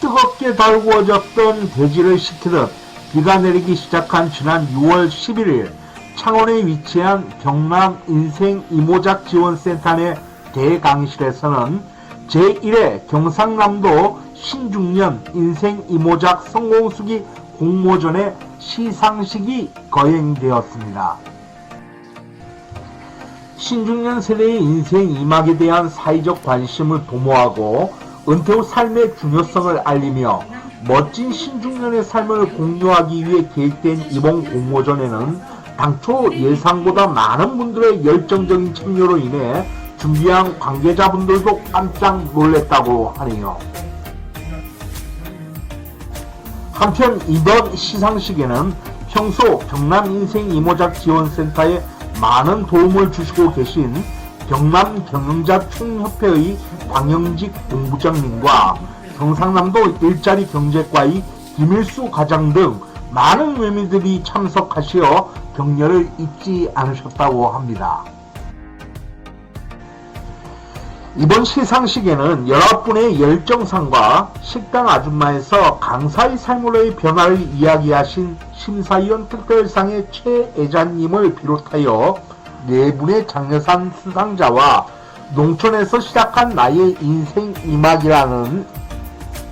뜨겁게 달구어졌던 대지를 식히듯 비가 내리기 시작한 지난 6월 11일 창원에 위치한 경남 인생 이모작 지원센터 내 대강실에서는 제1회 경상남도 신중년 인생 이모작 성공수기 공모전의 시상식이 거행되었습니다. 신중년 세대의 인생 이막에 대한 사회적 관심을 도모하고 은퇴 후 삶의 중요성을 알리며 멋진 신중년의 삶을 공유하기 위해 계획된 이번 공모전에는 당초 예상보다 많은 분들의 열정적인 참여로 인해 준비한 관계자분들도 깜짝 놀랐다고 하네요. 한편 이번 시상식에는 평소 경남 인생 이모작 지원센터에 많은 도움을 주시고 계신 경남 경영자 총협회의 광영직 본부장님과 경상남도 일자리 경제과의 김일수 과장 등 많은 외미들이 참석하시어 격려를 잊지 않으셨다고 합니다. 이번 시상식에는 19분의 열정상과 식당 아줌마에서 강사의 삶으로의 변화를 이야기하신 심사위원 특별상의 최애자님을 비롯하여 4분의 장려상 수상자와 농촌에서 시작한 나의 인생 이막이라는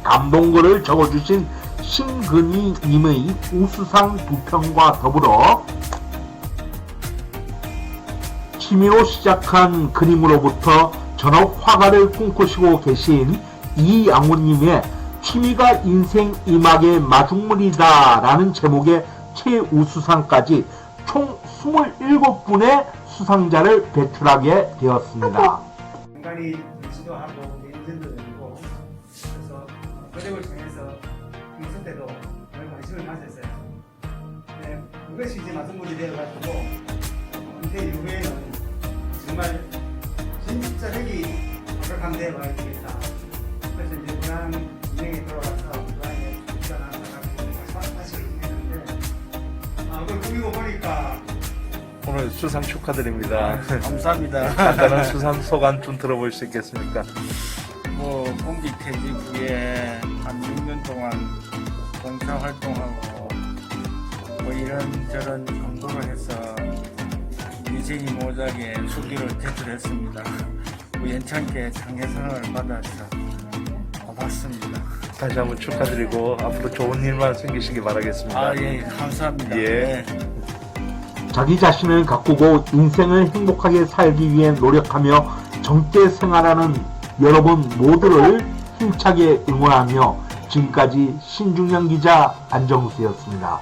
감동글을 적어주신 신근희님의 우수상 두 편과 더불어 취미로 시작한 그림으로부터 전업 화가를 꿈꾸시고 계신 이양호님의 취미가 인생 이막의 마중물이다 라는 제목의 최우수상까지 총 27분의 수상자를 배출하게 되었습니다. 인간이 지도하고 내 인생도 열고 그래서 노력을 통해서 평소 때도 늘 관심을 가졌어요. 네, 그것이 이제 마성물이 되어가지고 은퇴 이후에는 정말 진짜 핵이 완벽한 데 와야 되겠다. 아 그걸 꾸미고 보니까 오늘 수상 축하드립니다. 감사합니다. 간단한 수상 소감 좀 들어볼 수 있겠습니까? 뭐 공직 퇴직 후에 한 6년 동안 봉사 활동하고 뭐 이런저런 공부를 해서 인생이 모작에 수기를 제출했습니다. 우연찮게 장려상을 받아서 고맙습니다. 다시 한번 축하드리고 앞으로 좋은 일만 생기시기 바라겠습니다. 아, 예, 감사합니다. 예. 네. 자기 자신을 가꾸고 인생을 행복하게 살기 위해 노력하며 젊게 생활하는 여러분 모두를 힘차게 응원하며 지금까지 신중현 기자 안정수였습니다.